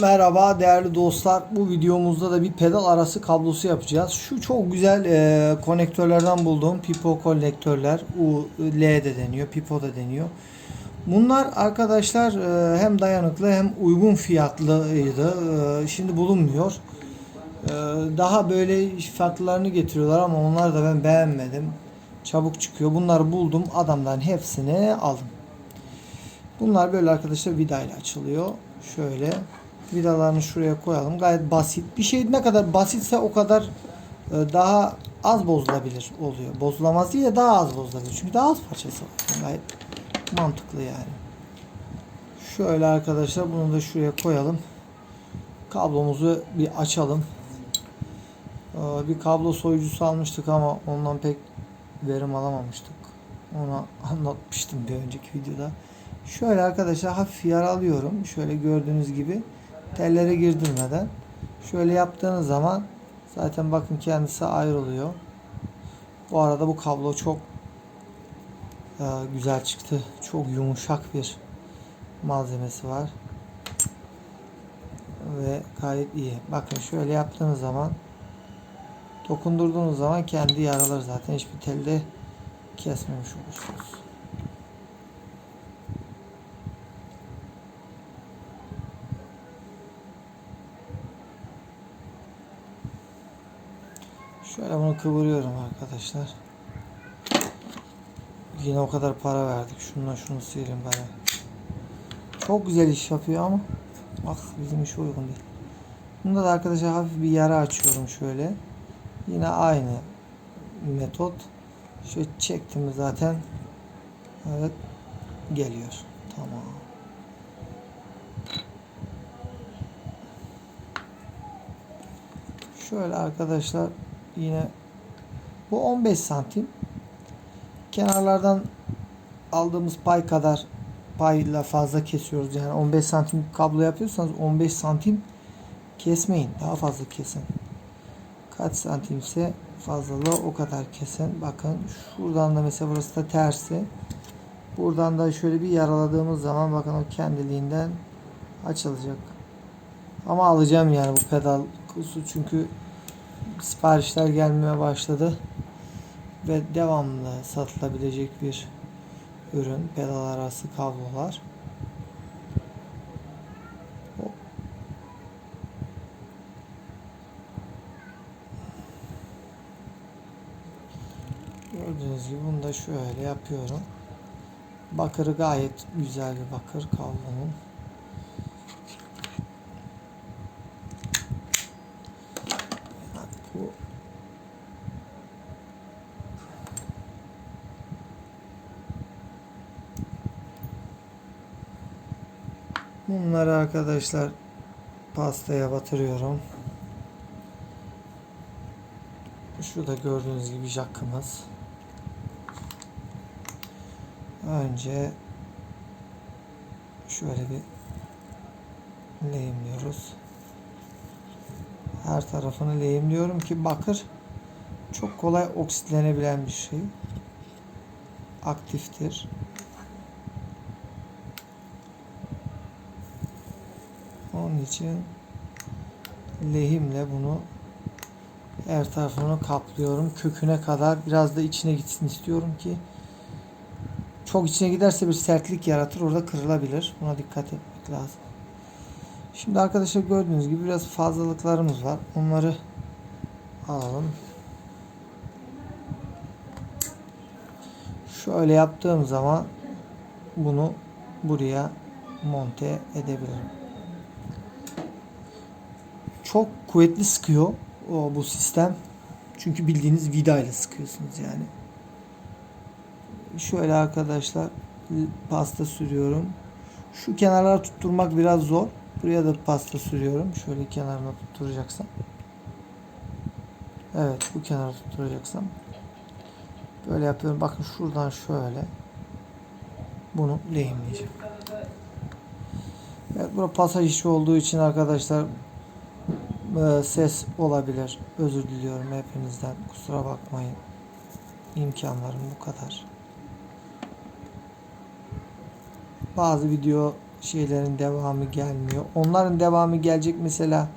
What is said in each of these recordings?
Merhaba değerli dostlar. Bu videomuzda da bir pedal arası kablosu yapacağız. Şu çok güzel e, konektörlerden bulduğum Pipo konektörler. U, L de deniyor, Pipo da deniyor. Bunlar arkadaşlar e, hem dayanıklı hem uygun fiyatlıydı. E, şimdi bulunmuyor. E, daha böyle farklılarını getiriyorlar ama onlar da ben beğenmedim. Çabuk çıkıyor. Bunları buldum. Adamdan hepsini aldım. Bunlar böyle arkadaşlar vidayla açılıyor. Şöyle vidalarını şuraya koyalım. Gayet basit. Bir şey ne kadar basitse o kadar e, daha az bozulabilir oluyor. Bozulamaz değil de daha az bozulabilir. Çünkü daha az parçası var. Gayet mantıklı yani. Şöyle arkadaşlar bunu da şuraya koyalım. Kablomuzu bir açalım. Ee, Bir kablo soyucusu almıştık ama ondan pek verim alamamıştık. Ona anlatmıştım bir önceki videoda. Şöyle arkadaşlar hafif yaralıyorum. Şöyle gördüğünüz gibi tellere girdirmeden. Şöyle yaptığınız zaman zaten bakın kendisi ayrılıyor. Bu arada bu kablo çok e, güzel çıktı. Çok yumuşak bir malzemesi var. Ve gayet iyi. Bakın şöyle yaptığınız zaman dokundurduğunuz zaman kendi yaralar zaten. Hiçbir telde kesmemiş olursunuz. Şöyle bunu kıvırıyorum arkadaşlar. Yine o kadar para verdik. Şununla şunu sileyim bari. Çok güzel iş yapıyor ama ah bizim iş uygun değil. Bunda da arkadaşlar hafif bir yara açıyorum şöyle. Yine aynı metot. Şöyle çektim zaten evet geliyor. Tamam. Şöyle arkadaşlar yine bu 15 santim. Kenarlardan aldığımız pay kadar payla fazla kesiyoruz. Yani 15 santim kablo yapıyorsanız 15 santim kesmeyin. Daha fazla kesin. Kaç santimse fazlalığı o kadar kesin. Bakın şuradan da mesela burası da tersi. Buradan da şöyle bir yaraladığımız zaman bakın o kendiliğinden açılacak. Ama alacağım yani bu pedal kutusu çünkü siparişler gelmeye başladı ve devamlı satılabilecek bir ürün pedal arası kablolar. Gördüğünüz gibi bunu da şöyle yapıyorum. Bakırı gayet güzel bir bakır kablonun. Bu Bunları arkadaşlar pastaya batırıyorum. Şu da gördüğünüz gibi jackımız. Önce şöyle bir lehimliyoruz. Her tarafını lehimliyorum ki bakır çok kolay oksitlenebilen bir şey. Aktiftir. Onun için lehimle bunu her tarafını kaplıyorum. Köküne kadar biraz da içine gitsin istiyorum ki çok içine giderse bir sertlik yaratır. Orada kırılabilir. Buna dikkat etmek lazım. Şimdi arkadaşlar gördüğünüz gibi biraz fazlalıklarımız var. Onları alalım. Şöyle yaptığım zaman bunu buraya monte edebilirim. Çok kuvvetli sıkıyor o bu sistem. Çünkü bildiğiniz vida ile sıkıyorsunuz yani. Şöyle arkadaşlar pasta sürüyorum. Şu kenarlara tutturmak biraz zor. Buraya da pasta sürüyorum. Şöyle kenarına tutturacaksam. Evet bu kenara tutturacaksam. Böyle yapıyorum. Bakın şuradan şöyle. Bunu lehimleyeceğim. Evet burada pasaj işi olduğu için arkadaşlar ses olabilir. Özür diliyorum hepinizden. Kusura bakmayın. İmkanlarım bu kadar. Bazı video şeylerin devamı gelmiyor. Onların devamı gelecek mesela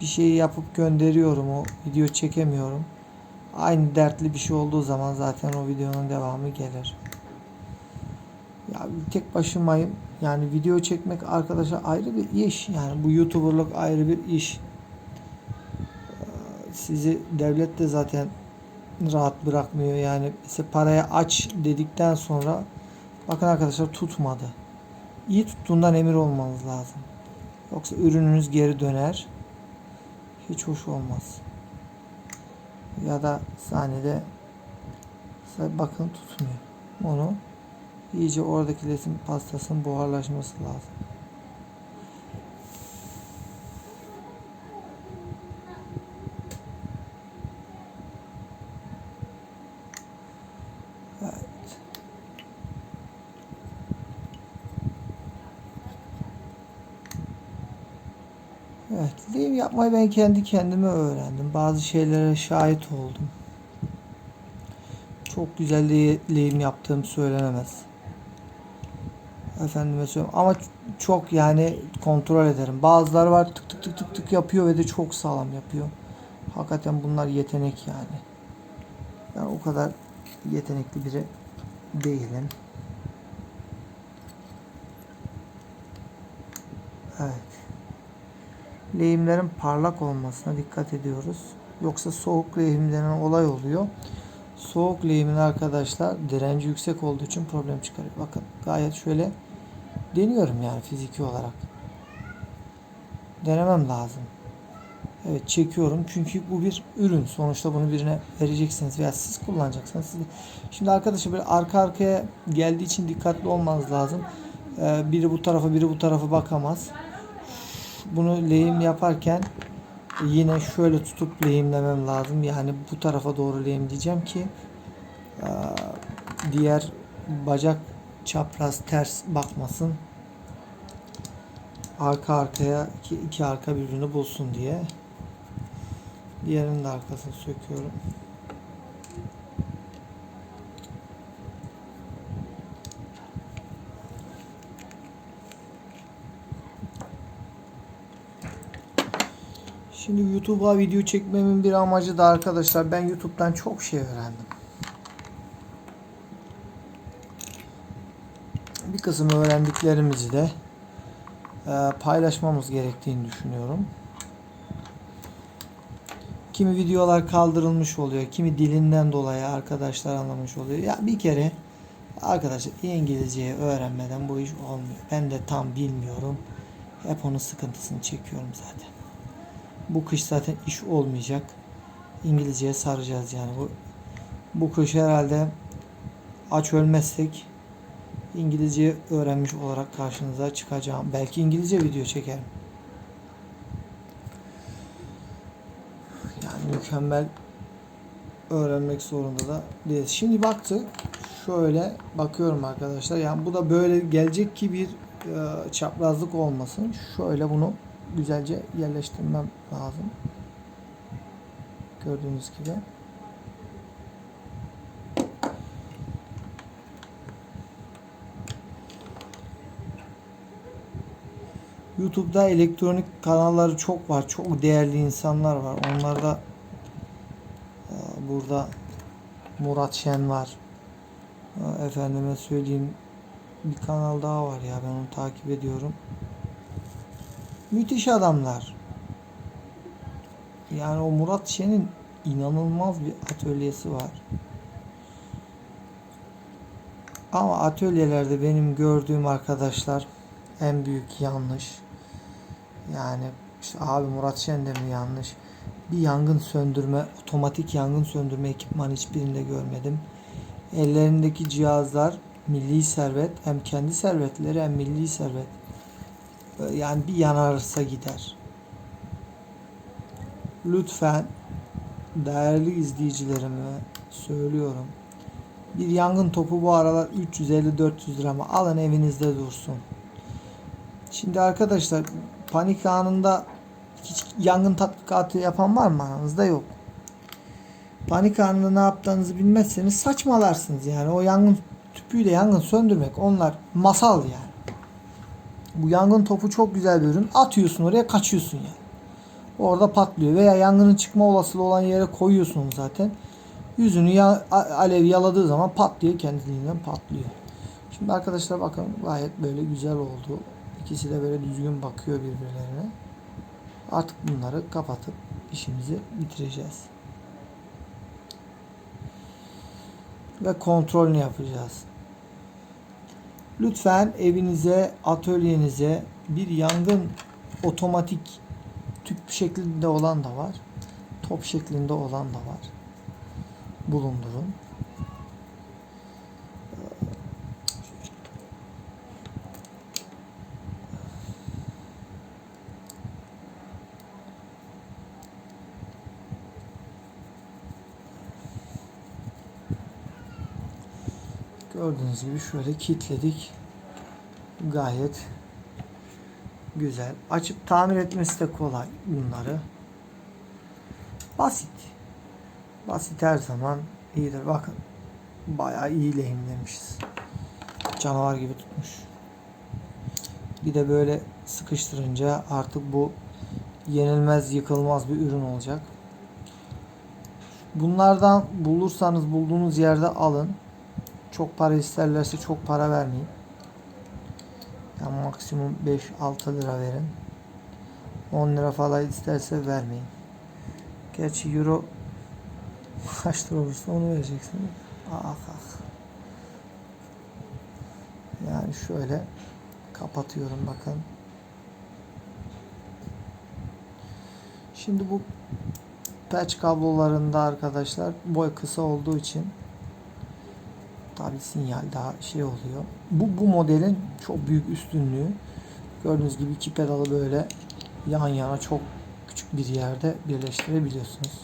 bir şeyi yapıp gönderiyorum o video çekemiyorum. Aynı dertli bir şey olduğu zaman zaten o videonun devamı gelir. Ya tek başımayım. Yani video çekmek arkadaşa ayrı bir iş. Yani bu YouTuber'lık ayrı bir iş. Sizi devlet de zaten rahat bırakmıyor. Yani mesela paraya aç dedikten sonra bakın arkadaşlar tutmadı. İyi tuttuğundan emin olmanız lazım. Yoksa ürününüz geri döner. Hiç hoş olmaz. Ya da sahnede bakın tutmuyor. Onu iyice oradaki resim pastasının buharlaşması lazım. Evet. Evet, lehim yapmayı ben kendi kendime öğrendim. Bazı şeylere şahit oldum. Çok güzel le- lehim yaptığım söylenemez. Efendime söyleyeyim ama çok yani kontrol ederim. Bazıları var tık tık tık tık tık yapıyor ve de çok sağlam yapıyor. Hakikaten bunlar yetenek yani. Ben o kadar yetenekli biri değilim. Evet. Lehimlerin parlak olmasına dikkat ediyoruz. Yoksa soğuk lehim denen olay oluyor. Soğuk lehimin arkadaşlar direnci yüksek olduğu için problem çıkarıyor. Bakın gayet şöyle deniyorum yani fiziki olarak. Denemem lazım. Evet çekiyorum çünkü bu bir ürün. Sonuçta bunu birine vereceksiniz veya siz kullanacaksınız. Siz... Şimdi arkadaşlar böyle arka arkaya geldiği için dikkatli olmanız lazım. Ee, biri bu tarafa biri bu tarafa bakamaz. Bunu lehim yaparken yine şöyle tutup lehimlemem lazım. Yani bu tarafa doğru lehimleyeceğim ki diğer bacak çapraz ters bakmasın. Arka arkaya iki, iki arka birbirini bulsun diye. Diğerinin de arkasını söküyorum. Şimdi YouTube'a video çekmemin bir amacı da arkadaşlar ben YouTube'dan çok şey öğrendim. Bir kısım öğrendiklerimizi de e, paylaşmamız gerektiğini düşünüyorum. Kimi videolar kaldırılmış oluyor, kimi dilinden dolayı arkadaşlar anlamış oluyor. Ya bir kere arkadaşlar İngilizceyi öğrenmeden bu iş olmuyor. Ben de tam bilmiyorum. Hep onun sıkıntısını çekiyorum zaten. Bu kış zaten iş olmayacak. İngilizceye saracağız yani. Bu, bu kış herhalde aç ölmezsek İngilizce öğrenmiş olarak karşınıza çıkacağım. Belki İngilizce video çekerim. Yani mükemmel öğrenmek zorunda da değiliz. Şimdi baktık. Şöyle bakıyorum arkadaşlar. Yani bu da böyle gelecek ki bir e, çaprazlık olmasın. Şöyle bunu güzelce yerleştirmem lazım. Gördüğünüz gibi. YouTube'da elektronik kanalları çok var. Çok değerli insanlar var. Onlarda e, burada Murat Şen var. E, Efendime söyleyeyim bir kanal daha var ya ben onu takip ediyorum. Müthiş adamlar. Yani o Murat Şen'in inanılmaz bir atölyesi var. Ama atölyelerde benim gördüğüm arkadaşlar en büyük yanlış. Yani işte abi Murat Şen de mi yanlış? Bir yangın söndürme, otomatik yangın söndürme ekipmanı hiçbirinde görmedim. Ellerindeki cihazlar milli servet, hem kendi servetleri hem milli servet. Yani bir yanarsa gider. Lütfen değerli izleyicilerime söylüyorum. Bir yangın topu bu aralar 350-400 lira ama alın evinizde dursun. Şimdi arkadaşlar panik anında hiç yangın tatbikatı yapan var mı aranızda? Yok. Panik anında ne yaptığınızı bilmezseniz saçmalarsınız yani. O yangın tüpüyle yangın söndürmek onlar masal yani. Bu yangın topu çok güzel bir ürün. Atıyorsun oraya kaçıyorsun yani. Orada patlıyor. Veya yangının çıkma olasılığı olan yere koyuyorsun onu zaten. Yüzünü ya, alev yaladığı zaman pat diye kendiliğinden patlıyor. Şimdi arkadaşlar bakın gayet böyle güzel oldu. İkisi de böyle düzgün bakıyor birbirlerine. Artık bunları kapatıp işimizi bitireceğiz. Ve kontrolünü yapacağız. Lütfen evinize, atölyenize bir yangın otomatik tüp şeklinde olan da var. Top şeklinde olan da var. Bulundurun. Gördüğünüz gibi şöyle kilitledik. Gayet güzel. Açıp tamir etmesi de kolay bunları. Basit. Basit her zaman iyidir. Bakın bayağı iyi lehimlemişiz. Canavar gibi tutmuş. Bir de böyle sıkıştırınca artık bu yenilmez yıkılmaz bir ürün olacak. Bunlardan bulursanız bulduğunuz yerde alın. Çok para isterlerse çok para vermeyin. Yani maksimum 5-6 lira verin. 10 lira falan isterse vermeyin. Gerçi euro kaç lira olursa onu vereceksiniz. Ah ah. Yani şöyle kapatıyorum bakın. Şimdi bu patch kablolarında arkadaşlar boy kısa olduğu için tabi sinyal daha şey oluyor. Bu bu modelin çok büyük üstünlüğü. Gördüğünüz gibi iki pedalı böyle yan yana çok küçük bir yerde birleştirebiliyorsunuz.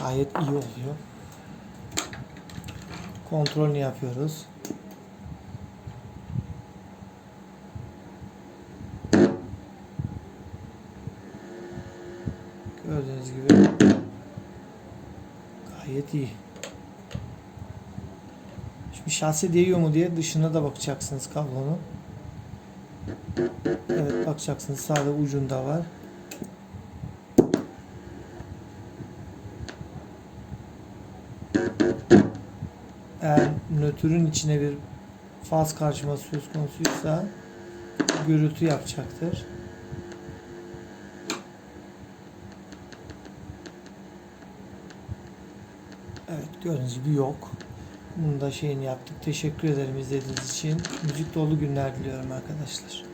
Gayet iyi oluyor. Kontrolünü yapıyoruz. Gördüğünüz gibi gayet iyi. Şimdi şase değiyor mu diye dışına da bakacaksınız kablonun. Evet bakacaksınız sağda ucunda var. Eğer nötrün içine bir faz karşıması söz konusuysa gürültü yapacaktır. Evet gördüğünüz gibi yok. Bunu da şeyini yaptık. Teşekkür ederim izlediğiniz için. Müzik dolu günler diliyorum arkadaşlar.